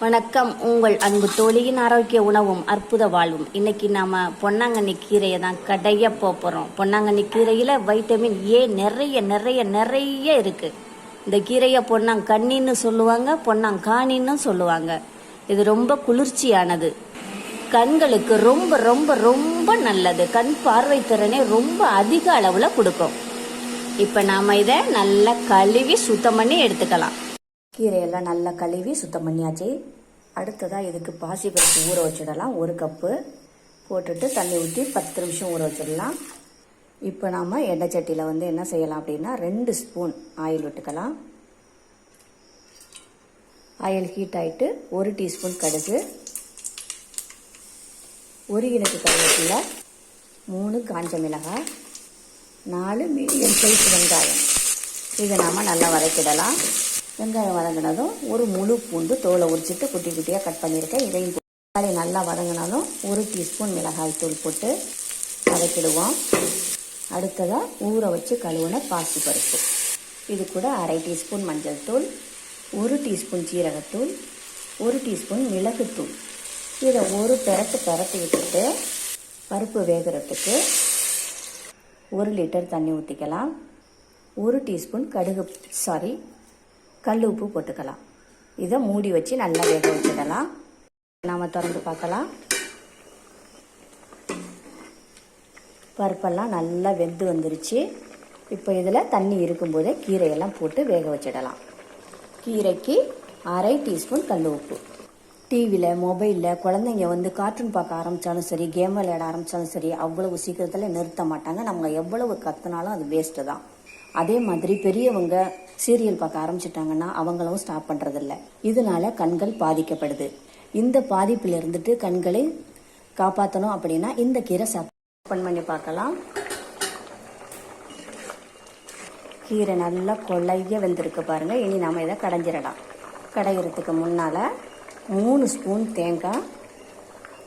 வணக்கம். உங்கள் அன்பு தோழியின் ஆரோக்கிய உணவும் அற்புத வாழ்வும். இன்னைக்கு நாம பொன்னாங்கண்ணி கீரையை தான் கடைய போகிறோம் பொன்னாங்கண்ணி கீரையில் வைட்டமின் ஏ நிறைய நிறைய நிறைய இருக்கு. இந்த கீரையை பொன்னாங்கண்ணின்னு சொல்லுவாங்க பொன்னாங்காணின்னு சொல்லுவாங்க. இது ரொம்ப குளிர்ச்சியானது. கண்களுக்கு ரொம்ப ரொம்ப ரொம்ப நல்லது. கண் பார்வை திறனை ரொம்ப அதிக அளவில் கொடுக்கும். இப்போ நாம் இதை நல்லா கழுவி சுத்தம் பண்ணி எடுத்துக்கலாம். கீரையெல்லாம் நல்லா கழுவி சுத்தம் பண்ணியாச்சு. அடுத்ததாக இதுக்கு பாசி பருப்பு ஊற வச்சிடலாம். ஒரு கப்பு போட்டுட்டு தண்ணி ஊற்றி பத்து நிமிஷம் ஊற வச்சிடலாம். இப்போ நாம் எண்ணெய் சட்டியில் வந்து என்ன செய்யலாம் அப்படின்னா ரெண்டு ஸ்பூன் ஆயில் விட்டுக்கலாம். ஆயில் ஹீட் ஆகிட்டு ஒரு டீஸ்பூன் கடுகு ஒரு இனக்கு கருவேப்பிலை மூணு காஞ்ச மிளகாய் நாலு மீடியம் சைஸ் வெங்காயம். இதை நாம் நல்லா வதக்கிடலாம். வெங்காயம் வதங்கினதும் ஒரு முழு பூண்டு தோலை உரிச்சிட்டு குட்டி குட்டியாக கட் பண்ணியிருக்கேன். இதையும் தக்காளி நல்லா வதங்கினாலும் ஒரு டீஸ்பூன் மிளகாய் தூள் போட்டு வதக்கிடுவோம். அடுத்ததாக ஊற வச்சு கழுவுன பாசி பருப்பு. இது கூட அரை டீஸ்பூன் மஞ்சள் தூள் ஒரு டீஸ்பூன் சீரகத்தூள் ஒரு டீஸ்பூன் மிளகுத்தூள் இதை ஒரு பெரட்டு பெரட்டி விட்டுட்டு பருப்பு வேகிறதுக்கு ஒரு லிட்டர் தண்ணி ஊற்றிக்கலாம் ஒரு டீஸ்பூன் கடுகு சாரி கல் உப்பு போட்டுக்கலாம். இதை மூடி வச்சு நல்லா வேக வச்சிடலாம். நாம் திறந்து பார்க்கலாம். பருப்பெல்லாம் நல்லா வெந்து வந்துருச்சு. இப்போ இதில் தண்ணி இருக்கும்போதே கீரையெல்லாம் போட்டு வேக வச்சிடலாம். கீரைக்கு அரை டீஸ்பூன் கல் உப்பு. டிவியில் மொபைலில் குழந்தைங்க வந்து கார்ட்டூன் பார்க்க ஆரம்பித்தாலும் சரி கேம் விளையாட ஆரம்பித்தாலும் சரி அவ்வளவு சீக்கிரத்தில் நிறுத்த மாட்டாங்க. நம்ம எவ்வளவு கற்றுனாலும் அது வேஸ்ட்டு தான். அதே மாதிரி பெரியவங்க சீரியல் பார்க்க ஆரம்பிச்சிட்டாங்கன்னா அவங்களும் ஸ்டாப் பண்ணுறதில்ல இதனால கண்கள் பாதிக்கப்படுது. இந்த பாதிப்பில் இருந்துட்டு கண்களை காப்பாற்றணும் அப்படின்னா இந்த கீரை சாப் ஓப்பன் பண்ணி பார்க்கலாம். கீரை நல்லா கொள்ளைய வெந்திருக்கு பாருங்க. இனி நாம இதை கடைஞ்சிடலாம். கடையிறதுக்கு முன்னால் மூணு ஸ்பூன் தேங்காய்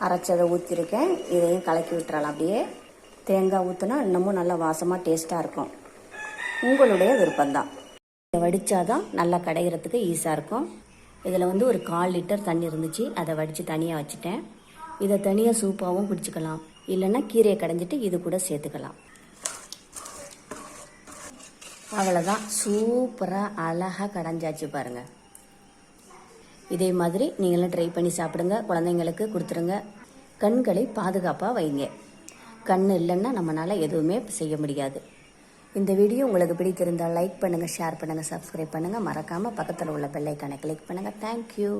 அரைச்சதை ஊற்றிருக்கேன் இதையும் கலக்கி விட்டுறலாம். அப்படியே தேங்காய் ஊற்றுனா இன்னமும் நல்லா வாசமாக டேஸ்ட்டாக இருக்கும். உங்களுடைய விருப்பம்தான். இதை வடித்தாதான் நல்லா கடைகிறதுக்கு ஈஸியாக இருக்கும். இதில் வந்து ஒரு கால் லிட்டர் தண்ணி இருந்துச்சு. அதை வடித்து தனியாக வச்சுட்டேன். இதை தனியாக சூப்பாகவும் குடிச்சுக்கலாம் இல்லைன்னா கீரையை கடைஞ்சிட்டு இது கூட சேர்த்துக்கலாம். அவ்வளோதான் சூப்பராக அழகாக கடைஞ்சாச்சு பாருங்கள் இதே மாதிரி நீங்களும் ட்ரை பண்ணி சாப்பிடுங்க. குழந்தைங்களுக்கு கொடுத்துருங்க. கண்களை பாதுகாப்பாக வைங்க. கண் இல்லைன்னா நம்மளால் எதுவுமே செய்ய முடியாது. இந்த வீடியோ உங்களுக்கு பிடித்திருந்தால் லைக் பண்ணுங்கள் ஷேர் பண்ணுங்கள் சப்ஸ்கிரைப் பண்ணுங்கள் மறக்காமல் பக்கத்தில் உள்ள பெல்லைக்கானை கிளிக் பண்ணுங்கள் தேங்க்யூ